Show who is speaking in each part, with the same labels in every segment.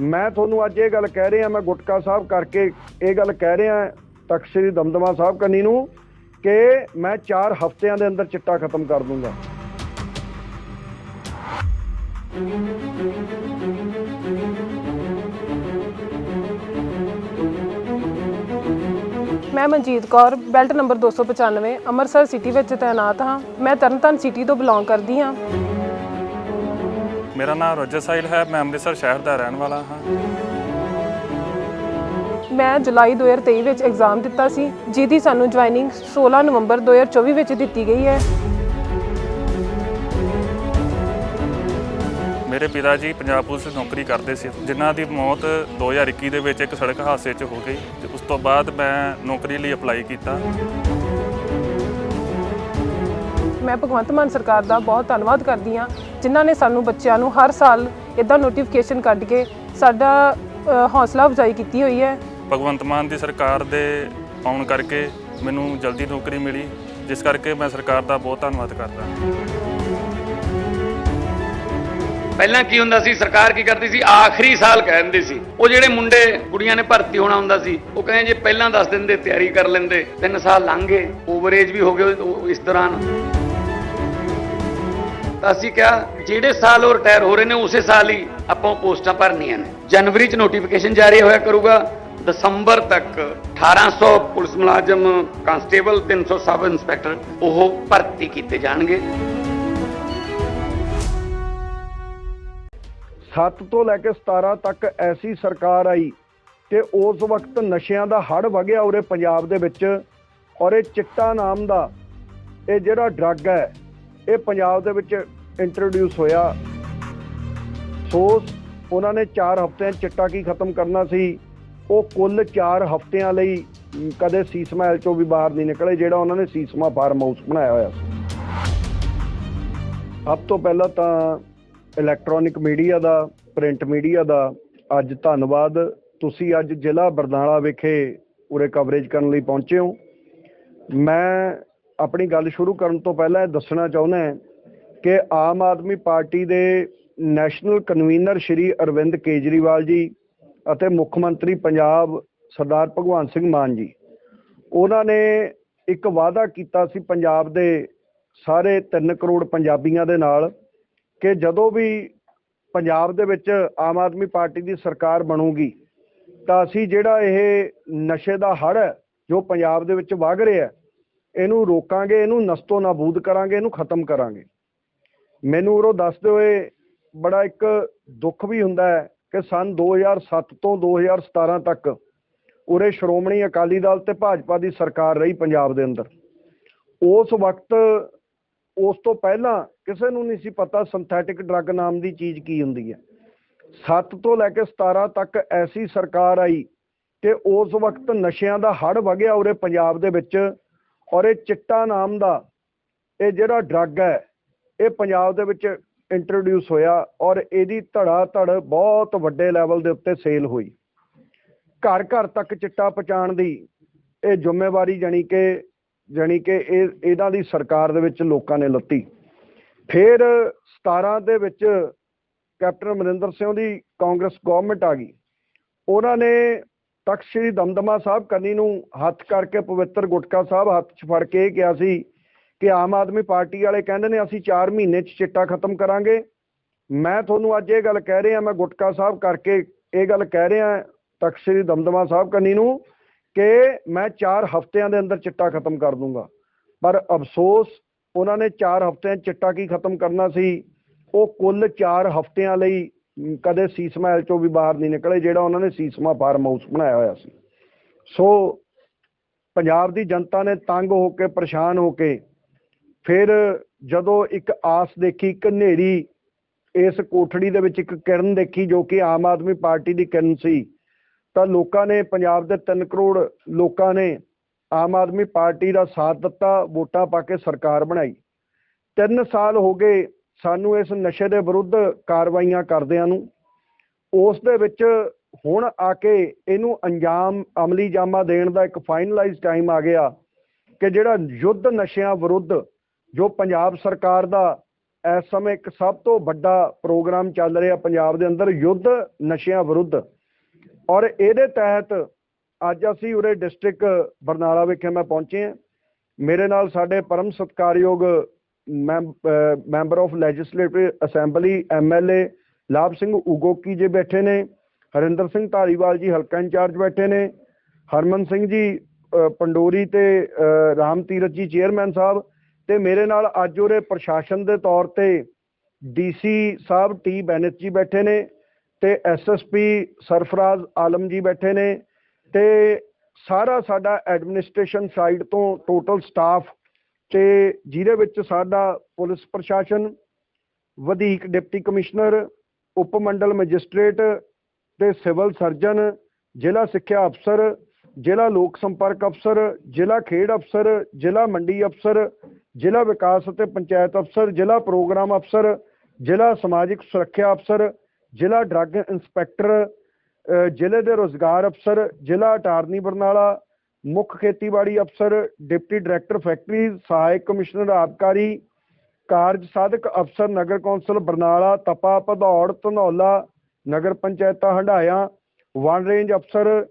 Speaker 1: ਮੈਂ ਤੁਹਾਨੂੰ ਅੱਜ ਇਹ ਗੱਲ ਕਹਿ ਰਿਹਾ, ਮੈਂ ਗੁਟਕਾ ਸਾਹਿਬ ਕਰਕੇ ਇਹ ਗੱਲ ਕਹਿ ਰਿਹਾ, ਤਖਤ ਸ੍ਰੀ ਦਮਦਮਾ ਸਾਹਿਬ ਕੰਨੀ ਨੂੰ, ਕਿ ਮੈਂ 4 ਹਫ਼ਤਿਆਂ ਦੇ ਅੰਦਰ ਚਿੱਟਾ ਖਤਮ ਕਰ ਦੂੰਗਾ।
Speaker 2: ਮੈਂ Manjeet Kaur, belt number 295 Amritsar city ਵਿੱਚ ਤਾਇਨਾਤ ਹਾਂ। ਮੈਂ ਤਰਨਤਾਰਨ ਸਿਟੀ ਤੋਂ ਬਿਲੋਂਗ ਕਰਦੀ ਹਾਂ।
Speaker 3: ਮੇਰਾ ਨਾਮ ਰੋਜਰ ਸਾਹਿਲ ਹੈ ਮੈਂ ਅੰਮ੍ਰਿਤਸਰ ਸ਼ਹਿਰ ਦਾ ਰਹਿਣ ਵਾਲਾ ਹਾਂ।
Speaker 2: ਮੈਂ ਜੁਲਾਈ 2023 ਵਿੱਚ ਐਗਜ਼ਾਮ ਦਿੱਤਾ ਸੀ ਜਿਹਦੀ ਸਾਨੂੰ ਜੁਆਇਨਿੰਗ 16 ਨਵੰਬਰ 2024 ਵਿੱਚ ਦਿੱਤੀ ਗਈ ਹੈ।
Speaker 3: ਮੇਰੇ ਪਿਤਾ ਜੀ ਪੰਜਾਬ ਪੁਲਿਸ ਵਿੱਚ ਨੌਕਰੀ ਕਰਦੇ ਸੀ ਜਿਨ੍ਹਾਂ ਦੀ ਮੌਤ 2021 ਦੇ ਵਿੱਚ ਇੱਕ ਸੜਕ ਹਾਦਸੇ 'ਚ ਹੋ ਗਈ ਤੇ ਉਸ ਤੋਂ ਬਾਅਦ ਮੈਂ ਨੌਕਰੀ ਲਈ ਅਪਲਾਈ ਕੀਤਾ।
Speaker 2: ਮੈਂ ਭਗਵੰਤ ਮਾਨ ਸਰਕਾਰ ਦਾ ਬਹੁਤ ਧੰਨਵਾਦ ਕਰਦੀ ਹਾਂ। ਜਿਨ੍ਹਾਂ ਨੇ ਸਾਨੂੰ ਬੱਚਿਆਂ ਨੂੰ ਹਰ ਸਾਲ ਇਦਾਂ ਨੋਟੀਫਿਕੇਸ਼ਨ ਕੱਢ ਕੇ ਸਾਡਾ ਹੌਸਲਾ ਅਫਜ਼ਾਈ ਕੀਤੀ ਹੋਈ ਹੈ।
Speaker 3: ਭਗਵੰਤ ਮਾਨ ਦੀ ਸਰਕਾਰ ਦੇ ਆਉਣ ਕਰਕੇ ਮੈਨੂੰ ਜਲਦੀ ਨੌਕਰੀ ਮਿਲੀ ਜਿਸ ਕਰਕੇ ਮੈਂ ਸਰਕਾਰ ਦਾ ਬਹੁਤ ਧੰਨਵਾਦ ਕਰਦਾ।
Speaker 4: ਪਹਿਲਾਂ ਕੀ ਹੁੰਦਾ ਸੀ ਸਰਕਾਰ ਕੀ ਕਰਦੀ ਸੀ? ਆਖਰੀ ਸਾਲ ਕਹਿ ਦਿੰਦੇ ਸੀ। ਉਹ ਜਿਹੜੇ ਮੁੰਡੇ ਕੁੜੀਆਂ ਨੇ ਭਰਤੀ ਹੋਣਾ ਹੁੰਦਾ ਸੀ ਉਹ ਕਹਿੰਦੇ ਜੇ ਪਹਿਲਾਂ ਦੱਸ ਦਿੰਦੇ ਤਿਆਰੀ ਕਰ ਲੈਂਦੇ ਤਿੰਨ ਸਾਲ ਲੰਘ ਗਏ ਓਵਰਏਜ ਵੀ ਹੋ ਗਏ ਇਸ ਦੌਰਾਨ। ਤਾਂ ਅਸੀਂ ਕਿਹਾ, ਜਿਹੜੇ ਸਾਲ ਉਹ ਰਿਟਾਇਰ ਹੋ ਰਹੇ ਨੇ, ਉਸੇ ਸਾਲ ਹੀ ਆਪਾਂ ਪੋਸਟਾਂ ਭਰਨੀਆਂ ਨੇ। ਜਨਵਰੀ ਚ ਨੋਟੀਫਿਕੇਸ਼ਨ ਜਾਰੀ ਹੋਇਆ ਕਰੂਗਾ। ਦਸੰਬਰ ਤੱਕ 1800 ਪੁਲਿਸ ਮੁਲਾਜ਼ਮ ਕਾਂਸਟੇਬਲ 300 ਸਬ ਇੰਸਪੈਕਟਰ ਉਹ ਭਰਤੀ ਕੀਤੇ ਜਾਣਗੇ।
Speaker 1: 7 ਤੋਂ ਲੈ ਕੇ 17 ਤੱਕ ਐਸੀ ਸਰਕਾਰ ਆਈ ਕਿ ਉਸ ਵਕਤ ਨਸ਼ਿਆਂ ਦਾ ਹੜ ਵਗਿਆ ਉਰੇ ਪੰਜਾਬ ਦੇ ਵਿੱਚ ਔਰ ਇਹ ਚਿੱਟਾ ਨਾਮ ਦਾ ਇਹ ਜਿਹੜਾ ਡਰੱਗ ਹੈ ਇਹ ਪੰਜਾਬ ਦੇ ਵਿੱਚ ਇੰਟਰੋਡਿਊਸ ਹੋਇਆ। ਸੋ ਉਹਨਾਂ ਨੇ 4 ਹਫ਼ਤਿਆਂ ਚਿੱਟਾ ਕੀ ਖਤਮ ਕਰਨਾ ਸੀ? ਉਹ ਕੁੱਲ 4 ਹਫ਼ਤਿਆਂ ਲਈ ਕਦੇ ਸੀਸਮਾ ਐਲ ਚੋਂ ਵੀ ਬਾਹਰ ਨਹੀਂ ਨਿਕਲੇ, ਜਿਹੜਾ ਉਹਨਾਂ ਨੇ ਸੀਸਮਾ ਫਾਰਮ ਹਾਊਸ ਬਣਾਇਆ ਹੋਇਆ ਸੀ। ਸਭ ਤੋਂ ਪਹਿਲਾਂ ਤਾਂ ਇਲੈਕਟ੍ਰੋਨਿਕ ਮੀਡੀਆ ਦਾ ਪ੍ਰਿੰਟ ਮੀਡੀਆ ਦਾ ਅੱਜ ਧੰਨਵਾਦ। ਤੁਸੀਂ ਅੱਜ ਜ਼ਿਲ੍ਹਾ ਬਰਨਾਲਾ ਵਿਖੇ ਉਰੇ ਕਵਰੇਜ ਕਰਨ ਲਈ ਪਹੁੰਚੇ ਹੋ। ਮੈਂ ਆਪਣੀ ਗੱਲ ਸ਼ੁਰੂ ਕਰਨ ਤੋਂ ਪਹਿਲਾਂ ਇਹ ਦੱਸਣਾ ਚਾਹੁੰਦਾ ਹਾਂ ਕਿ ਆਮ ਆਦਮੀ ਪਾਰਟੀ ਦੇ ਨੈਸ਼ਨਲ ਕਨਵੀਨਰ ਸ਼੍ਰੀ ਅਰਵਿੰਦ ਕੇਜਰੀਵਾਲ ਜੀ ਅਤੇ ਮੁੱਖ ਮੰਤਰੀ ਪੰਜਾਬ ਸਰਦਾਰ ਭਗਵੰਤ ਸਿੰਘ ਮਾਨ ਜੀ। ਉਹਨਾਂ ਨੇ ਇੱਕ ਵਾਅਦਾ ਕੀਤਾ ਸੀ ਪੰਜਾਬ ਦੇ ਸਾਰੇ 3 ਕਰੋੜ ਪੰਜਾਬੀਆਂ ਦੇ ਨਾਲ ਕਿ ਜਦੋਂ ਵੀ ਪੰਜਾਬ ਦੇ ਵਿੱਚ ਆਮ ਆਦਮੀ ਪਾਰਟੀ ਦੀ ਸਰਕਾਰ ਬਣੂਗੀ, ਤਾਂ ਅਸੀਂ ਜਿਹੜਾ ਇਹ ਨਸ਼ੇ ਦਾ ਹੜ ਹੈ, ਜੋ ਪੰਜਾਬ ਦੇ ਵਿੱਚ ਵਗ ਰਿਹਾ ਇਹਨੂੰ ਰੋਕਾਂਗੇ, ਇਹਨੂੰ ਨਸਤੋ ਨਾਬੂਦ ਕਰਾਂਗੇ, ਇਹਨੂੰ ਖਤਮ ਕਰਾਂਗੇ। ਮੈਨੂੰ ਉਰੋਂ ਦੱਸਦੇ ਹੋਏ ਬੜਾ ਇੱਕ ਦੁੱਖ ਵੀ ਹੁੰਦਾ ਹੈ ਕਿ ਸਨ 2007 ਤੋਂ 2017 ਤੱਕ ਉਰੇ ਸ਼੍ਰੋਮਣੀ ਅਕਾਲੀ ਦਲ ਤੇ ਭਾਜਪਾ ਦੀ ਸਰਕਾਰ ਰਹੀ ਪੰਜਾਬ ਦੇ ਅੰਦਰ। ਉਸ ਵਕਤ, ਉਸ ਤੋਂ ਪਹਿਲਾਂ ਕਿਸੇ ਨੂੰ ਨਹੀਂ ਸੀ ਪਤਾ ਸਿੰਥੈਟਿਕ ਡਰੱਗ ਨਾਮ ਦੀ ਚੀਜ਼ ਕੀ ਹੁੰਦੀ ਹੈ। 7 ਤੋਂ ਲੈ ਕੇ 17 ਤੱਕ ਐਸੀ ਸਰਕਾਰ ਆਈ ਕਿ ਉਸ ਵਕਤ ਨਸ਼ਿਆਂ ਦਾ ਹੜ ਵਗਿਆ ਉਰੇ ਪੰਜਾਬ ਦੇ ਵਿੱਚ ਔਰ ਇਹ ਚਿੱਟਾ ਨਾਮ ਦਾ ਇਹ ਜਿਹੜਾ ਡਰੱਗ ਹੈ, ਇਹ ਪੰਜਾਬ ਦੇ ਵਿੱਚ ਇੰਟਰੋਡਿਊਸ ਹੋਇਆ ਔਰ ਇਹਦੀ ਧੜਾ ਧੜ ਬਹੁਤ ਵੱਡੇ ਲੈਵਲ ਦੇ ਉੱਤੇ ਸੇਲ ਹੋਈ। ਘਰ ਘਰ ਤੱਕ ਚਿੱਟਾ ਪਹੁੰਚਾਉਣ ਦੀ ਇਹ ਜ਼ਿੰਮੇਵਾਰੀ ਜਾਣੀ ਕਿ ਜਾਣੀ ਕਿ ਇਹ, ਇਹਨਾਂ ਦੀ ਸਰਕਾਰ ਦੇ ਵਿੱਚ ਲੋਕਾਂ ਨੇ ਲੱਤੀ। ਫਿਰ 17 ਦੇ ਵਿੱਚ ਕੈਪਟਨ ਅਮਰਿੰਦਰ ਸਿੰਘ ਦੀ ਕਾਂਗਰਸ ਗਵਰਨਮੈਂਟ ਆ ਗਈ। ਉਹਨਾਂ ਨੇ ਤਖਤ ਸ੍ਰੀ ਦਮਦਮਾ ਸਾਹਿਬ ਕੰਨੀ ਨੂੰ ਹੱਥ ਕਰਕੇ ਪਵਿੱਤਰ ਗੁਟਕਾ ਸਾਹਿਬ ਹੱਥ 'ਚ ਫੜ ਕੇ ਇਹ ਕਿਹਾ ਸੀ ਕਿ ਆਮ ਆਦਮੀ ਪਾਰਟੀ ਵਾਲੇ ਕਹਿੰਦੇ ਨੇ ਅਸੀਂ 4 ਮਹੀਨੇ 'ਚ ਚਿੱਟਾ ਖਤਮ ਕਰਾਂਗੇ। ਮੈਂ ਤੁਹਾਨੂੰ ਅੱਜ ਇਹ ਗੱਲ ਕਹਿ ਰਿਹਾ, ਮੈਂ ਗੁਟਕਾ ਸਾਹਿਬ ਕਰਕੇ ਇਹ ਗੱਲ ਕਹਿ ਰਿਹਾ ਤਖਤ ਸ੍ਰੀ ਦਮਦਮਾ ਸਾਹਿਬ ਕੰਨੀ ਨੂੰ ਕਿ ਮੈਂ 4 ਹਫ਼ਤਿਆਂ ਦੇ ਅੰਦਰ ਚਿੱਟਾ ਖਤਮ ਕਰ ਦੂੰਗਾ। ਪਰ ਅਫਸੋਸ, ਉਹਨਾਂ ਨੇ 4 ਹਫ਼ਤਿਆਂ 'ਚ ਚਿੱਟਾ ਕੀ ਖਤਮ ਕਰਨਾ ਸੀ? ਉਹ ਕੁੱਲ 4 ਹਫ਼ਤਿਆਂ ਲਈ ਕਦੇ ਸੀਸਮਹਿਲ ਚੋਂ ਵੀ ਬਾਹਰ ਨਹੀਂ ਨਿਕਲੇ, ਜਿਹੜਾ ਉਹਨਾਂ ਨੇ ਸੀਸਮਾ ਫਾਰਮ ਹਾਊਸ ਬਣਾਇਆ ਹੋਇਆ ਸੀ। ਸੋ ਪੰਜਾਬ ਦੀ ਜਨਤਾ ਨੇ ਤੰਗ ਹੋ ਕੇ, ਪਰੇਸ਼ਾਨ ਹੋ ਕੇ ਫਿਰ ਜਦੋਂ ਇੱਕ ਆਸ ਦੇਖੀ, ਇੱਕ ਹਨੇਰੀ ਇਸ ਕੋਠੜੀ ਦੇ ਵਿੱਚ ਇੱਕ ਕਿਰਨ ਦੇਖੀ, ਜੋ ਕਿ ਆਮ ਆਦਮੀ ਪਾਰਟੀ ਦੀ ਕਿਰਨ ਸੀ, ਤਾਂ ਲੋਕਾਂ ਨੇ, ਪੰਜਾਬ ਦੇ 3 ਕਰੋੜ ਲੋਕਾਂ ਨੇ ਆਮ ਆਦਮੀ ਪਾਰਟੀ ਦਾ ਸਾਥ ਦਿੱਤਾ, ਵੋਟਾਂ ਪਾ ਕੇ ਸਰਕਾਰ ਬਣਾਈ। 3 ਸਾਲ ਹੋ ਗਏ ਸਾਨੂੰ ਇਸ ਨਸ਼ੇ ਦੇ ਵਿਰੁੱਧ ਕਾਰਵਾਈਆਂ ਕਰਦਿਆਂ ਨੂੰ, ਉਸ ਦੇ ਵਿੱਚ ਹੁਣ ਆ ਕੇ ਇਹਨੂੰ ਅੰਜਾਮ, ਅਮਲੀ ਜਾਮਾ ਦੇਣ ਦਾ ਇੱਕ ਫਾਈਨਲਾਈਜ਼ ਟਾਈਮ ਆ ਗਿਆ ਕਿ ਜਿਹੜਾ ਯੁੱਧ ਨਸ਼ਿਆਂ ਵਿਰੁੱਧ ਜੋ ਪੰਜਾਬ ਸਰਕਾਰ ਦਾ ਇਸ ਸਮੇਂ ਇੱਕ ਸਭ ਤੋਂ ਵੱਡਾ ਪ੍ਰੋਗਰਾਮ ਚੱਲ ਰਿਹਾ ਪੰਜਾਬ ਦੇ ਅੰਦਰ ਯੁੱਧ ਨਸ਼ਿਆਂ ਵਿਰੁੱਧ। ਔਰ ਇਹਦੇ ਤਹਿਤ ਅੱਜ ਅਸੀਂ ਉਰੇ ਡਿਸਟ੍ਰਿਕਟ ਬਰਨਾਲਾ ਵਿਖੇ ਮੈਂ ਪਹੁੰਚੇ ਹਾਂ। ਮੇਰੇ ਨਾਲ ਸਾਡੇ ਪਰਮ ਸਤਿਕਾਰਯੋਗ member of legislative assembly MLA Labh Singh Ugoke ਜੀ ਬੈਠੇ ਨੇ, ਹਰਿੰਦਰ ਸਿੰਘ ਧਾਰੀਵਾਲ ਜੀ ਹਲਕਾ ਇੰਚਾਰਜ ਬੈਠੇ ਨੇ, ਹਰਮਨ ਸਿੰਘ ਜੀ ਪੰਡੋਰੀ ਤੇ ਰਾਮ ਤੀਰਥ ਜੀ ਚੇਅਰਮੈਨ ਸਾਹਿਬ ਤੇ ਮੇਰੇ ਨਾਲ ਅੱਜ ਉਰੇ ਪ੍ਰਸ਼ਾਸਨ ਦੇ ਤੌਰ ਤੇ ਡੀਸੀ ਸਾਹਿਬ ਟੀ ਬੈਨਸ ਜੀ ਬੈਠੇ ਨੇ ਤੇ ਐਸਐਸਪੀ ਸਰਫਰਾਜ਼ ਆਲਮ ਜੀ ਬੈਠੇ ਨੇ ਤੇ ਸਾਰਾ ਸਾਡਾ ਐਡਮਿਨਿਸਟ੍ਰੇਸ਼ਨ ਸਾਈਡ ਤੋਂ ਟੋਟਲ ਸਟਾਫ ਤੇ ਜਿਹਦੇ ਵਿੱਚ ਸਾਡਾ ਪੁਲਿਸ ਪ੍ਰਸ਼ਾਸਨ, ਵਧੀਕ ਡਿਪਟੀ ਕਮਿਸ਼ਨਰ ਉਪ ਮੰਡਲ ਮੈਜਿਸਟ੍ਰੇਟ ਤੇ ਸਿਵਲ ਸਰਜਨ, ਜ਼ਿਲ੍ਹਾ ਸਿੱਖਿਆ ਅਫਸਰ, ਜ਼ਿਲ੍ਹਾ ਲੋਕ ਸੰਪਰਕ ਅਫਸਰ, ਜ਼ਿਲ੍ਹਾ ਖੇਡ ਅਫਸਰ, ਜ਼ਿਲ੍ਹਾ ਮੰਡੀ ਅਫਸਰ, ਜ਼ਿਲ੍ਹਾ ਵਿਕਾਸ ਅਤੇ ਪੰਚਾਇਤ ਅਫਸਰ, ਜ਼ਿਲ੍ਹਾ ਪ੍ਰੋਗਰਾਮ ਅਫਸਰ, ਜ਼ਿਲ੍ਹਾ ਸਮਾਜਿਕ ਸੁਰੱਖਿਆ ਅਫਸਰ, ਜ਼ਿਲ੍ਹਾ ਡਰੱਗ ਇੰਸਪੈਕਟਰ ਜ਼ਿਲ੍ਹੇ ਦੇ ਰੋਜ਼ਗਾਰ ਅਫਸਰ, ਜ਼ਿਲ੍ਹਾ ਅਟਾਰਨੀ ਬਰਨਾਲਾ ਮੁੱਖ ਖੇਤੀਬਾੜੀ ਅਫਸਰ, ਡਿਪਟੀ ਡਾਇਰੈਕਟਰ, ਫੈਕਟਰੀ ਸਹਾਇਕ ਕਮਿਸ਼ਨਰ, ਆਬਕਾਰੀ ਕਾਰਜ ਸਾਧਕ ਅਫਸਰ, ਨਗਰ ਕੌਂਸਲ, ਬਰਨਾਲਾ, ਤਪਾ, ਭਦੌੜ, ਧਨੌਲਾ, ਨਗਰ ਪੰਚਾਇਤਾਂ ਹੰਡਾਇਆ ਵਨ ਰੇਂਜ ਅਫਸਰ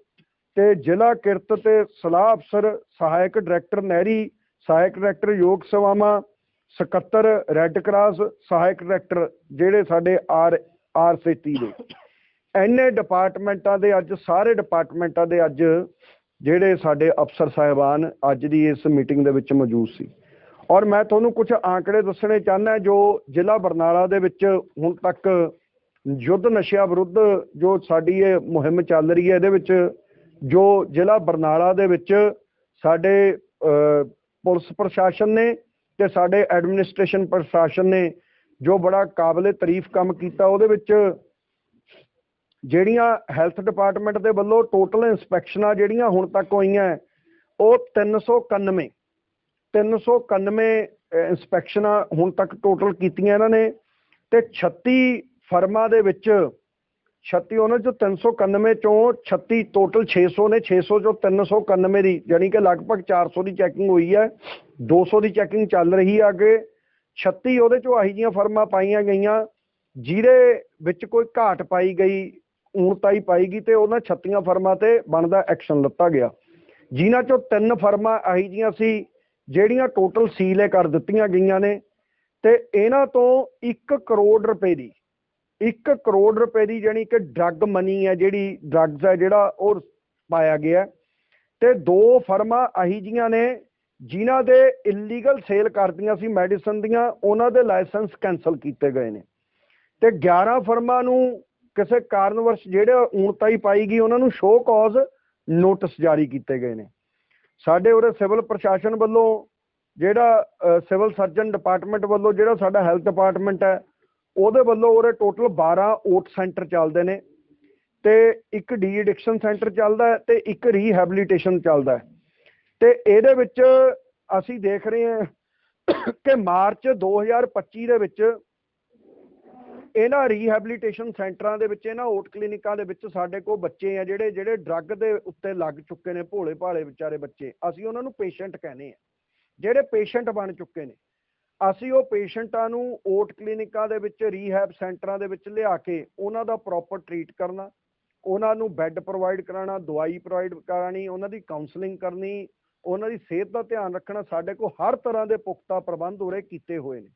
Speaker 1: ਤੇ ਜ਼ਿਲ੍ਹਾ ਕਿਰਤ ਤੇ ਸਲਾਹ ਅਫਸਰ, ਸਹਾਇਕ ਡਾਇਰੈਕਟਰ ਨਹਿਰੀ, ਸਹਾਇਕ ਡਾਇਰੈਕਟਰ ਯੋਗ ਸੇਵਾਵਾਂ, ਸਕੱਤਰ, ਰੈੱਡ ਕਰਾਸ, ਸਹਾਇਕ ਡਾਇਰੈਕਟਰ ਜਿਹੜੇ ਸਾਡੇ ਆਰ ਆਰ ਦੇ। ਐਨੇ ਡਿਪਾਰਟਮੈਂਟਾਂ ਦੇ ਅੱਜ, ਸਾਰੇ ਡਿਪਾਰਟਮੈਂਟਾਂ ਦੇ ਅੱਜ ਜਿਹੜੇ ਸਾਡੇ ਅਫਸਰ ਸਾਹਿਬਾਨ ਅੱਜ ਦੀ ਇਸ ਮੀਟਿੰਗ ਦੇ ਵਿੱਚ ਮੌਜੂਦ ਸੀ। ਔਰ ਮੈਂ ਤੁਹਾਨੂੰ ਕੁਝ ਆંકੜੇ ਦੱਸਣੇ ਚਾਹੁੰਦਾ ਜੋ ਜ਼ਿਲ੍ਹਾ ਬਰਨਾਲਾ ਦੇ ਵਿੱਚ ਹੁਣ ਤੱਕ ਯੁੱਧ ਨਸ਼ਿਆਂ ਵਿਰੁੱਧ ਜੋ ਸਾਡੀ ਇਹ ਮੁਹਿੰਮ ਚੱਲ ਰਹੀ ਹੈ, ਇਹਦੇ ਵਿੱਚ ਜੋ ਜ਼ਿਲ੍ਹਾ ਬਰਨਾਲਾ ਦੇ ਵਿੱਚ ਸਾਡੇ ਪੁਲਿਸ ਪ੍ਰਸ਼ਾਸਨ ਨੇ ਤੇ ਸਾਡੇ ਐਡਮਿਨਿਸਟ੍ਰੇਸ਼ਨ ਪ੍ਰਸ਼ਾਸਨ ਨੇ ਜੋ ਬੜਾ ਕਾਬਲੇ ਤਾਰੀਫ ਕੰਮ ਕੀਤਾ, ਉਹਦੇ ਵਿੱਚ ਜਿਹੜੀਆਂ ਹੈਲਥ ਡਿਪਾਰਟਮੈਂਟ ਦੇ ਵੱਲੋਂ ਟੋਟਲ ਇਨਸਪੈਕਸ਼ਨਾਂ ਜਿਹੜੀਆਂ ਹੁਣ ਤੱਕ ਹੋਈਆਂ ਹੈ, ਉਹ 391 391 ਇਨਸਪੈਕਸ਼ਨਾਂ ਹੁਣ ਤੱਕ ਟੋਟਲ ਕੀਤੀਆਂ ਇਹਨਾਂ ਨੇ ਤੇ 36 ਫਰਮਾਂ ਦੇ ਵਿੱਚ 36 ਉਹਨਾਂ ਚੋਂ 391 ਚੋਂ 36 ਟੋਟਲ 600 ਨੇ 600 ਚੋਂ 391 ਦੀ ਯਾਨੀ ਕਿ ਲਗਭਗ 400 ਦੀ ਚੈਕਿੰਗ ਹੋਈ ਹੈ 200 ਦੀ ਚੈਕਿੰਗ ਚੱਲ ਰਹੀ ਹੈ ਅੱਗੇ 36 ਉਹਦੇ ਚੋਂ ਆਹੀ ਜੀਆਂ ਫਰਮਾਂ ਪਾਈਆਂ ਗਈਆਂ ਜਿਹਦੇ ਵਿੱਚ ਕੋਈ ਘਾਟ ਪਾਈ ਗਈ ਊਣਤਾਈ ਪਾਈ ਗਈ ਤੇ ਉਹਨਾਂ 36 ਫਰਮਾਂ ਤੇ ਬਣਦਾ ਐਕਸ਼ਨ ਲਿੱਤਾ ਗਿਆ। ਜਿਨ੍ਹਾਂ ਚੋਂ ਤਿੰਨ ਫਰਮਾਂ ਆਹੀ ਜੀਆਂ ਸੀ, ਜਿਹੜੀਆਂ ਟੋਟਲ ਸੀਲੇ ਕਰ ਦਿੱਤੀਆਂ ਗਈਆਂ ਨੇ ਤੇ ਇਹਨਾਂ ਤੋਂ 1 ਕਰੋੜ ਰੁਪਏ ਦੀ 1 ਕਰੋੜ ਰੁਪਏ ਦੀ ਜਾਨੀ ਕਿ ਡਰੱਗ ਮਨੀ ਹੈ, ਜਿਹੜੀ ਡਰੱਗਸ ਹੈ ਜਿਹੜਾ ਉਹ ਪਾਇਆ ਗਿਆ ਤੇ ਦੋ ਫਰਮਾਂ ਅਹੀ ਜੀਆਂ ਨੇ, ਜਿਨ੍ਹਾਂ ਦੇ ਇਲੀਗਲ ਸੇਲ ਕਰਦੀਆਂ ਸੀ ਮੈਡੀਸਨ ਦੀਆਂ, ਉਹਨਾਂ ਦੇ ਲਾਇਸੈਂਸ ਕੈਨਸਲ ਕੀਤੇ ਗਏ ਨੇ। ਤੇ 11 ਫਰਮਾਂ ਨੂੰ ਕਿਸੇ ਕਾਰਨਵਰਸ ਜਿਹੜੇ ਊਣਤਾਈ ਪਾਈ ਗਈ, ਉਹਨਾਂ ਨੂੰ ਸ਼ੋਅ ਕਾਜ਼ ਨੋਟਿਸ ਜਾਰੀ ਕੀਤੇ ਗਏ ਨੇ। ਸਾਡੇ ਉਰੇ ਸਿਵਲ ਪ੍ਰਸ਼ਾਸਨ ਵੱਲੋਂ ਜਿਹੜਾ ਸਿਵਲ ਸਰਜਨ ਡਿਪਾਰਟਮੈਂਟ ਵੱਲੋਂ ਜਿਹੜਾ ਸਾਡਾ ਹੈਲਥ ਡਿਪਾਰਟਮੈਂਟ ਹੈ, ਉਹਦੇ ਵੱਲੋਂ ਉਰੇ ਟੋਟਲ 12 ਓਟ ਸੈਂਟਰ ਚੱਲਦੇ ਨੇ ਤੇ ਇੱਕ ਡੀ ਐਡਿਕਸ਼ਨ ਸੈਂਟਰ ਚੱਲਦਾ ਹੈ ਤੇ ਇੱਕ ਰੀਹੈਬਿਲਿਟੇਸ਼ਨ ਚੱਲਦਾ ਹੈ। ਤੇ ਇਹਦੇ ਵਿੱਚ ਅਸੀਂ ਦੇਖ ਰਹੇ ਹਾਂ ਕਿ ਮਾਰਚ 2025 ਦੇ ਵਿੱਚ ਇਹਨਾਂ ਰੀਹੈਬਿਲਿਟੇਸ਼ਨ ਸੈਂਟਰਾਂ ਦੇ ਵਿੱਚ, ਇਹਨਾਂ ਓਟ ਕਲੀਨਿਕਾਂ ਦੇ ਵਿੱਚ ਸਾਡੇ ਕੋਲ ਬੱਚੇ ਆ ਜਿਹੜੇ ਜਿਹੜੇ ਡਰੱਗ ਦੇ ਉੱਤੇ ਲੱਗ ਚੁੱਕੇ ਨੇ ਭੋਲੇ ਭਾਲੇ ਵਿਚਾਰੇ ਬੱਚੇ। ਅਸੀਂ ਉਹਨਾਂ ਨੂੰ ਪੇਸ਼ੈਂਟ ਕਹਿੰਦੇ ਆ। ਜਿਹੜੇ ਪੇਸ਼ੈਂਟ ਬਣ ਚੁੱਕੇ ਨੇ, ਅਸੀਂ ਉਹ ਪੇਸ਼ੈਂਟਾਂ ਨੂੰ ਓਟ ਕਲੀਨਿਕਾਂ ਦੇ ਵਿੱਚ ਰੀਹੈਬ ਸੈਂਟਰਾਂ ਦੇ ਵਿੱਚ ਲਿਆ ਕੇ ਉਹਨਾਂ ਦਾ ਪ੍ਰੋਪਰ ਟਰੀਟ ਕਰਨਾ, ਉਹਨਾਂ ਨੂੰ ਬੈੱਡ ਪ੍ਰੋਵਾਈਡ ਕਰਾਉਣਾ, ਦਵਾਈ ਪ੍ਰੋਵਾਈਡ ਕਰਾਣੀ ਉਹਨਾਂ ਦੀ ਕਾਉਂਸਲਿੰਗ ਕਰਨੀ, ਉਹਨਾਂ ਦੀ ਸਿਹਤ ਦਾ ਧਿਆਨ ਰੱਖਣਾ, ਸਾਡੇ ਕੋਲ ਹਰ ਤਰ੍ਹਾਂ ਦੇ ਪੁਖਤਾ ਪ੍ਰਬੰਧ ਉਰੇ ਕੀਤੇ ਹੋਏ ਨੇ।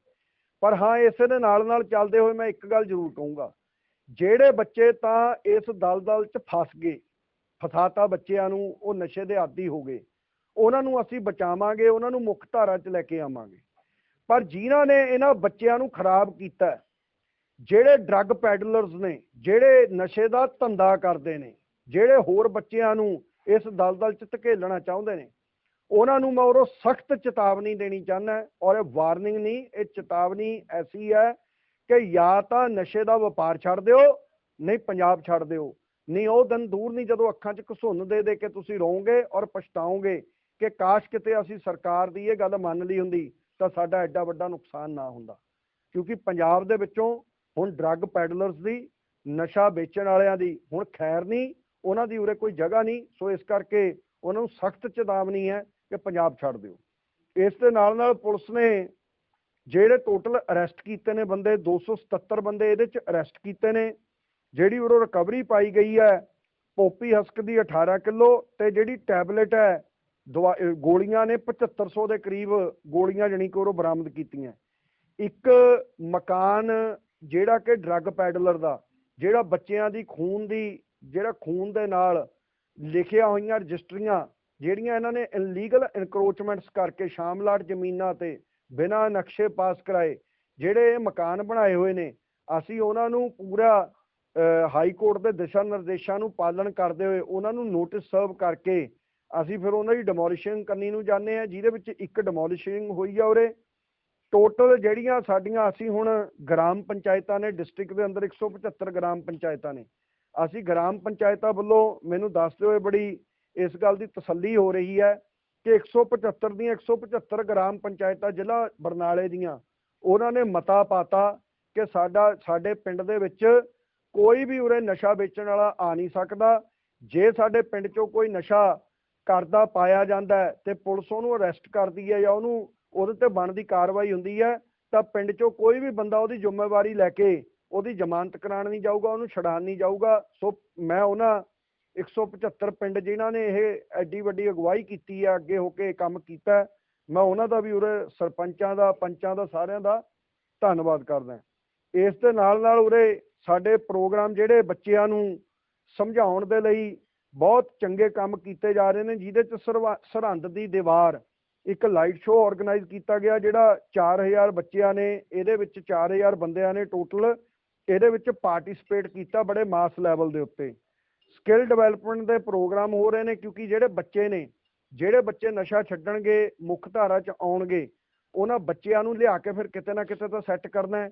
Speaker 1: ਪਰ ਹਾਂ, ਇਸ ਦੇ ਨਾਲ ਨਾਲ ਚੱਲਦੇ ਹੋਏ ਮੈਂ ਇੱਕ ਗੱਲ ਜ਼ਰੂਰ ਕਹੂੰਗਾ। ਜਿਹੜੇ ਬੱਚੇ ਤਾਂ ਇਸ ਦਲਦਲ 'ਚ ਫਸ ਗਏ, ਫਸਾਤਾ ਬੱਚਿਆਂ ਨੂੰ, ਉਹ ਨਸ਼ੇ ਦੇ ਆਦੀ ਹੋ ਗਏ, ਉਹਨਾਂ ਨੂੰ ਅਸੀਂ ਬਚਾਵਾਂਗੇ, ਉਹਨਾਂ ਨੂੰ ਮੁੱਖ ਧਾਰਾ 'ਚ ਲੈ ਕੇ ਆਵਾਂਗੇ। ਪਰ ਜਿਨ੍ਹਾਂ ਨੇ ਇਹਨਾਂ ਬੱਚਿਆਂ ਨੂੰ ਖਰਾਬ ਕੀਤਾ, ਜਿਹੜੇ ਡਰੱਗ ਪੈਡਲਰਸ ਨੇ, ਜਿਹੜੇ ਨਸ਼ੇ ਦਾ ਧੰਦਾ ਕਰਦੇ ਨੇ, ਜਿਹੜੇ ਹੋਰ ਬੱਚਿਆਂ ਨੂੰ ਇਸ ਦਲਦਲ 'ਚ ਧਕੇਲਣਾ ਚਾਹੁੰਦੇ ਨੇ ਉਹਨਾਂ ਨੂੰ ਮੈਂ ਉਰੋਂ ਸਖਤ ਚੇਤਾਵਨੀ ਦੇਣੀ ਚਾਹੁੰਦਾ ਔਰ ਇਹ ਵਾਰਨਿੰਗ ਨਹੀਂ, ਇਹ ਚੇਤਾਵਨੀ ਐਸੀ ਹੈ ਕਿ ਜਾਂ ਤਾਂ ਨਸ਼ੇ ਦਾ ਵਪਾਰ ਛੱਡ ਦਿਓ, ਨਹੀਂ ਪੰਜਾਬ ਛੱਡ ਦਿਓ। ਨਹੀਂ, ਉਹ ਦਿਨ ਦੂਰ ਨਹੀਂ ਜਦੋਂ ਅੱਖਾਂ 'ਚ ਘਸੁੰਨ ਦੇ ਦੇ ਕੇ ਤੁਸੀਂ ਰੋਵੋਗੇ ਔਰ ਪਛਤਾਓਗੇ ਕਿ ਕਾਸ਼ ਕਿਤੇ ਅਸੀਂ ਸਰਕਾਰ ਦੀ ਇਹ ਗੱਲ ਮੰਨ ਲਈ ਹੁੰਦੀ ਤਾਂ ਸਾਡਾ ਐਡਾ ਵੱਡਾ ਨੁਕਸਾਨ ਨਾ ਹੁੰਦਾ। ਕਿਉਂਕਿ ਪੰਜਾਬ ਦੇ ਵਿੱਚੋਂ ਹੁਣ ਡਰੱਗ ਪੈਡਲਰਸ ਦੀ, ਨਸ਼ਾ ਵੇਚਣ ਵਾਲਿਆਂ ਦੀ ਹੁਣ ਖੈਰ ਨਹੀਂ, ਉਹਨਾਂ ਦੀ ਉਰੇ ਕੋਈ ਜਗ੍ਹਾ ਨਹੀਂ, ਸੋ ਇਸ ਕਰਕੇ ਉਹਨਾਂ ਨੂੰ ਸਖਤ ਚੇਤਾਵਨੀ ਹੈ ਕਿ ਪੰਜਾਬ ਛੱਡ ਦਿਓ। ਇਸ ਦੇ ਨਾਲ ਨਾਲ ਪੁਲਿਸ ਨੇ ਜਿਹੜੇ ਟੋਟਲ ਅਰੈਸਟ ਕੀਤੇ ਨੇ ਬੰਦੇ 277 ਬੰਦੇ ਇਹਦੇ ਚ ਅਰੈਸਟ ਕੀਤੇ ਨੇ, ਜਿਹੜੀ ਉਰੋਂ ਰਿਕਵਰੀ ਪਾਈ ਗਈ ਹੈ, ਪੋਪੀ ਹਸਕ ਦੀ 18 ਕਿਲੋ ਤੇ ਜਿਹੜੀ ਟੈਬਲੇਟ ਹੈ, ਦਵਾ- ਗੋਲੀਆਂ ਨੇ 7500 ਦੇ ਕਰੀਬ ਗੋਲੀਆਂ ਜਣੀ ਕਿ ਉਰੋਂ ਬਰਾਮਦ ਕੀਤੀਆਂ। ਇੱਕ ਮਕਾਨ ਜਿਹੜਾ ਕਿ ਡਰੱਗ ਪੈਡਲਰ ਦਾ, ਜਿਹੜਾ ਬੱਚਿਆਂ ਦੀ ਖੂਨ ਦੀ, ਜਿਹੜਾ ਖੂਨ ਦੇ ਨਾਲ ਲਿਖਿਆ ਹੋਈਆਂ ਰਜਿਸਟਰੀਆਂ ਜਿਹੜੀਆਂ ਇਹਨਾਂ ਨੇ ਇਲੀਗਲ ਇਨਕਰੋਚਮੈਂਟਸ ਕਰਕੇ ਸ਼ਾਮਲਾਟ ਜ਼ਮੀਨਾਂ ਤੇ ਬਿਨਾਂ ਨਕਸ਼ੇ ਪਾਸ ਕਰਾਏ, ਜਿਹੜੇ ਮਕਾਨ ਬਣਾਏ ਹੋਏ ਨੇ, ਅਸੀਂ ਉਹਨਾਂ ਨੂੰ ਪੂਰਾ ਹਾਈ ਕੋਰਟ ਦੇ ਦਿਸ਼ਾ ਨਿਰਦੇਸ਼ਾਂ ਨੂੰ ਪਾਲਣ ਕਰਦੇ ਹੋਏ ਉਹਨਾਂ ਨੂੰ ਨੋਟਿਸ ਸਰਵ ਕਰਕੇ ਅਸੀਂ ਫਿਰ ਉਹਨਾਂ ਦੀ ਡਿਮੋਲਿਸ਼ਿੰਗ ਕਰਨੀ ਨੂੰ ਜਾਂਦੇ ਆ ਜਿਹਦੇ ਵਿੱਚ ਇੱਕ ਡਿਮੋਲਿਸ਼ਿੰਗ ਹੋਈ ਆ ਉਰੇ। ਟੋਟਲ ਜਿਹੜੀਆਂ ਸਾਡੀਆਂ, ਅਸੀਂ ਹੁਣ ਗ੍ਰਾਮ ਪੰਚਾਇਤਾਂ ਨੇ ਡਿਸਟ੍ਰਿਕਟ ਦੇ ਅੰਦਰ 175 ਗ੍ਰਾਮ ਪੰਚਾਇਤਾਂ ਨੇ। ਅਸੀਂ ਗ੍ਰਾਮ ਪੰਚਾਇਤਾਂ ਵੱਲੋਂ ਮੈਨੂੰ ਦੱਸਦੇ ਹੋਏ ਬੜੀ ਇਸ ਗੱਲ ਦੀ ਤਸੱਲੀ ਹੋ ਰਹੀ ਹੈ ਕਿ 175 ਦੀਆਂ 175 ਗ੍ਰਾਮ ਪੰਚਾਇਤਾਂ ਜ਼ਿਲ੍ਹਾ ਬਰਨਾਲੇ ਦੀਆਂ, ਉਹਨਾਂ ਨੇ ਮਤਾ ਪਾਤਾ ਕਿ ਸਾਡਾ, ਸਾਡੇ ਪਿੰਡ ਦੇ ਵਿੱਚ ਕੋਈ ਵੀ ਉਰੇ ਨਸ਼ਾ ਵੇਚਣ ਵਾਲਾ ਆ ਨਹੀਂ ਸਕਦਾ। ਜੇ ਸਾਡੇ ਪਿੰਡ 'ਚੋਂ ਕੋਈ ਨਸ਼ਾ ਕਰਦਾ ਪਾਇਆ ਜਾਂਦਾ ਹੈ ਤੇ ਪੁਲਿਸ ਉਹਨੂੰ ਅਰੈਸਟ ਕਰਦੀ ਹੈ ਜਾਂ ਉਹਨੂੰ ਉਹਦੇ ਤੇ ਬਣਦੀ ਕਾਰਵਾਈ ਹੁੰਦੀ ਹੈ, ਤਾਂ ਪਿੰਡ 'ਚੋਂ ਕੋਈ ਵੀ ਬੰਦਾ ਉਹਦੀ ਜ਼ਿੰਮੇਵਾਰੀ ਲੈ ਕੇ ਉਹਦੀ ਜ਼ਮਾਨਤ ਕਰਾਉਣ ਨਹੀਂ ਜਾਊਗਾ, ਉਹਨੂੰ ਛਡਾਣ ਨਹੀਂ ਜਾਊਗਾ। ਸੋ ਮੈਂ ਉਹਨਾਂ 175 ਪਿੰਡ ਜਿਨ੍ਹਾਂ ਨੇ ਇਹ ਐਡੀ ਵੱਡੀ ਅਗਵਾਈ ਕੀਤੀ ਹੈ ਅੱਗੇ ਹੋ ਕੇ ਕੰਮ ਕੀਤਾ ਮੈਂ ਉਹਨਾਂ ਦਾ ਵੀ ਉਰੇ ਸਰਪੰਚਾਂ ਦਾ, ਪੰਚਾਂ ਦਾ, ਸਾਰਿਆਂ ਦਾ ਧੰਨਵਾਦ ਕਰਦਾ ਇਸ ਦੇ ਨਾਲ ਨਾਲ ਉਰੇ ਸਾਡੇ ਪ੍ਰੋਗਰਾਮ ਜਿਹੜੇ ਬੱਚਿਆਂ ਨੂੰ ਸਮਝਾਉਣ ਦੇ ਲਈ ਬਹੁਤ ਚੰਗੇ ਕੰਮ ਕੀਤੇ ਜਾ ਰਹੇ ਨੇ, ਜਿਹਦੇ ਚ ਸਰਵਾ- ਸਰਹੰਦ ਦੀ ਦੀਵਾਰ ਇੱਕ ਲਾਈਟ ਸ਼ੋਅ ਆਰਗੇਨਾਈਜ਼ ਕੀਤਾ ਗਿਆ, ਜਿਹੜਾ 4000 ਬੱਚਿਆਂ ਨੇ, ਇਹਦੇ ਵਿੱਚ 4000 ਬੰਦਿਆਂ ਨੇ ਟੋਟਲ ਇਹਦੇ ਵਿੱਚ ਪਾਰਟਿਸਿਪੇਟ ਕੀਤਾ ਬੜੇ ਮਾਸ ਲੈਵਲ ਦੇ ਉੱਤੇ। ਸਕਿੱਲ ਡਿਵੈਲਪਮੈਂਟ ਦੇ ਪ੍ਰੋਗਰਾਮ ਹੋ ਰਹੇ ਨੇ ਕਿਉਂਕਿ ਜਿਹੜੇ ਬੱਚੇ ਨੇ, ਜਿਹੜੇ ਬੱਚੇ ਨਸ਼ਾ ਛੱਡਣਗੇ, ਮੁੱਖ ਧਾਰਾ 'ਚ ਆਉਣਗੇ, ਉਹਨਾਂ ਬੱਚਿਆਂ ਨੂੰ ਲਿਆ ਕੇ ਫਿਰ ਕਿਤੇ ਨਾ ਕਿਤੇ ਤਾਂ ਸੈੱਟ ਕਰਨਾ ਹੈ।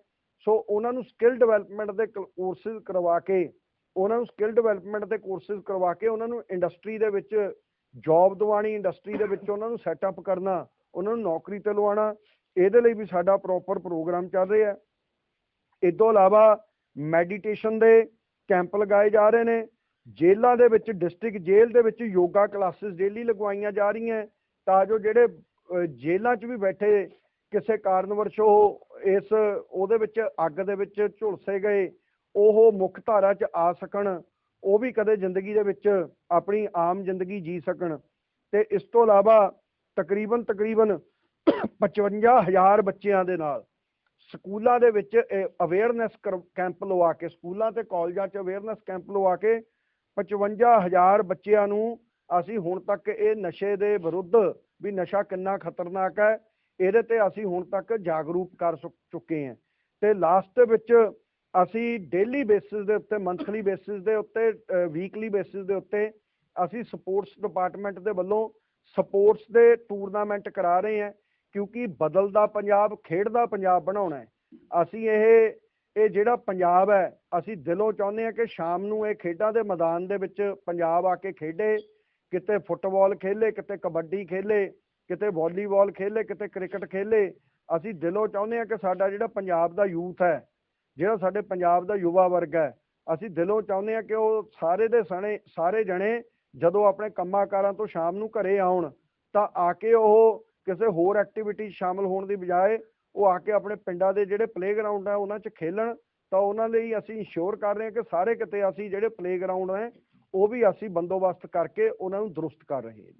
Speaker 1: ਸੋ ਉਹਨਾਂ ਨੂੰ ਸਕਿੱਲ ਡਿਵੈਲਪਮੈਂਟ ਦੇ ਕੋਰਸਿਸ ਕਰਵਾ ਕੇ, ਉਹਨਾਂ ਨੂੰ ਸਕਿੱਲ ਡਿਵੈਲਪਮੈਂਟ ਦੇ ਕੋਰਸਿਸ ਕਰਵਾ ਕੇ ਉਹਨਾਂ ਨੂੰ ਇੰਡਸਟਰੀ ਦੇ ਵਿੱਚ ਜੌਬ ਦਿਵਾਣੀ ਇੰਡਸਟਰੀ ਦੇ ਵਿੱਚ ਉਹਨਾਂ ਨੂੰ ਸੈਟਅਪ ਕਰਨਾ, ਉਹਨਾਂ ਨੂੰ ਨੌਕਰੀ ਤੇ ਲਵਾਉਣਾ, ਇਹਦੇ ਲਈ ਵੀ ਸਾਡਾ ਪ੍ਰੋਪਰ ਪ੍ਰੋਗਰਾਮ ਚੱਲ ਰਿਹਾ ਹੈ। ਇਸ ਤੋਂ ਇਲਾਵਾ ਮੈਡੀਟੇਸ਼ਨ ਦੇ ਕੈਂਪ ਲਗਾਏ ਜਾ ਰਹੇ ਨੇ। ਜੇਲ੍ਹਾਂ ਦੇ ਵਿੱਚ, ਡਿਸਟ੍ਰਿਕਟ ਜੇਲ੍ਹ ਦੇ ਵਿੱਚ ਯੋਗਾ ਕਲਾਸਿਸ ਡੇਲੀ ਲਗਵਾਈਆਂ ਜਾ ਰਹੀਆਂ ਤਾਂ ਜੋ ਜਿਹੜੇ ਜੇਲ੍ਹਾਂ 'ਚ ਵੀ ਬੈਠੇ ਕਿਸੇ ਕਾਰਨਵਰਸ਼ ਉਹ ਇਸ, ਉਹਦੇ ਵਿੱਚ ਅੱਗ ਦੇ ਵਿੱਚ ਝੁਲਸੇ ਗਏ, ਉਹ ਮੁੱਖ ਧਾਰਾ 'ਚ ਆ ਸਕਣ, ਉਹ ਵੀ ਕਦੇ ਜ਼ਿੰਦਗੀ ਦੇ ਵਿੱਚ ਆਪਣੀ ਆਮ ਜ਼ਿੰਦਗੀ ਜੀ ਸਕਣ। ਤੇ ਇਸ ਤੋਂ ਇਲਾਵਾ ਤਕਰੀਬਨ ਤਕਰੀਬਨ 55000 ਬੱਚਿਆਂ ਦੇ ਨਾਲ ਸਕੂਲਾਂ ਦੇ ਵਿੱਚ ਅਵੇਅਰਨੈਸ ਕੈਂਪ ਲਵਾ ਕੇ, ਸਕੂਲਾਂ ਤੇ ਕਾਲਜਾਂ 'ਚ ਅਵੇਅਰਨੈਸ ਕੈਂਪ ਲਵਾ ਕੇ 55000 ਬੱਚਿਆਂ ਨੂੰ ਅਸੀਂ ਹੁਣ ਤੱਕ ਇਹ ਨਸ਼ੇ ਦੇ ਵਿਰੁੱਧ ਵੀ ਨਸ਼ਾ ਕਿੰਨਾ ਖਤਰਨਾਕ ਹੈ, ਇਹਦੇ ਤੇ ਅਸੀਂ ਹੁਣ ਤੱਕ ਜਾਗਰੂਕ ਕਰ ਸੁ- ਚੁੱਕੇ ਹਾਂ। ਤੇ ਲਾਸਟ ਦੇ ਵਿੱਚ ਅਸੀਂ ਡੇਲੀ ਬੇਸਿਸ ਦੇ ਉੱਤੇ ਮੰਥਲੀ ਬੇਸਿਸ ਦੇ ਉੱਤੇ ਵੀਕਲੀ ਬੇਸਿਸ ਦੇ ਉੱਤੇ ਅਸੀਂ ਸਪੋਰਟਸ ਡਿਪਾਰਟਮੈਂਟ ਦੇ ਵੱਲੋਂ ਸਪੋਰਟਸ ਦੇ ਟੂਰਨਾਮੈਂਟ ਕਰਾ ਰਹੇ ਹਾਂ, ਕਿਉਂਕਿ ਬਦਲਦਾ ਪੰਜਾਬ ਖੇਡਦਾ ਪੰਜਾਬ ਬਣਾਉਣਾ ਹੈ। ਅਸੀਂ ਇਹ ਇਹ ਜਿਹੜਾ ਪੰਜਾਬ ਹੈ, ਅਸੀਂ ਦਿਲੋਂ ਚਾਹੁੰਦੇ ਹਾਂ ਕਿ ਸ਼ਾਮ ਨੂੰ ਇਹ ਖੇਡਾਂ ਦੇ ਮੈਦਾਨ ਦੇ ਵਿੱਚ ਪੰਜਾਬ ਆ ਕੇ ਖੇਡੇ, ਕਿਤੇ ਫੁੱਟਬਾਲ ਖੇਲੇ, ਕਿਤੇ ਕਬੱਡੀ ਖੇਲੇ, ਕਿਤੇ ਵਾਲੀਬਾਲ ਖੇਲੇ, ਕਿਤੇ ਕ੍ਰਿਕਟ ਖੇਲੇ, ਅਸੀਂ ਦਿਲੋਂ ਚਾਹੁੰਦੇ ਹਾਂ ਕਿ ਸਾਡਾ ਜਿਹੜਾ ਪੰਜਾਬ ਦਾ ਯੂਥ ਹੈ, ਜਿਹੜਾ ਸਾਡੇ ਪੰਜਾਬ ਦਾ ਯੁਵਾ ਵਰਗ ਹੈ, ਅਸੀਂ ਦਿਲੋਂ ਚਾਹੁੰਦੇ ਹਾਂ ਕਿ ਉਹ ਸਾਰੇ ਦੇ ਸਣੇ, ਸਾਰੇ ਜਣੇ ਜਦੋਂ ਆਪਣੇ ਕੰਮਾਂ ਕਾਰਾਂ ਤੋਂ ਸ਼ਾਮ ਨੂੰ ਘਰੇ ਆਉਣ, ਤਾਂ ਆ ਕੇ ਉਹ ਕਿਸੇ ਹੋਰ ਐਕਟੀਵਿਟੀ ਸ਼ਾਮਲ ਹੋਣ ਦੀ ਬਜਾਏ ਉਹ ਆ ਕੇ ਆਪਣੇ ਪਿੰਡਾਂ ਦੇ ਜਿਹੜੇ ਪਲੇਗਰਾਉਂਡ ਹੈ ਉਹਨਾਂ 'ਚ ਖੇਲਣ, ਤਾਂ ਉਹਨਾਂ ਲਈ ਅਸੀਂ ਇੰਸ਼ੋਰ ਕਰ ਰਹੇ ਹਾਂ ਕਿ ਸਾਰੇ ਕਿਤੇ ਅਸੀਂ ਜਿਹੜੇ ਪਲੇਗਰਾਉਂਡ ਹੈ ਉਹ ਵੀ ਅਸੀਂ ਬੰਦੋਬਸਤ ਕਰਕੇ ਉਹਨਾਂ ਨੂੰ ਦਰੁਸਤ ਕਰ ਰਹੇ ਹਾਂ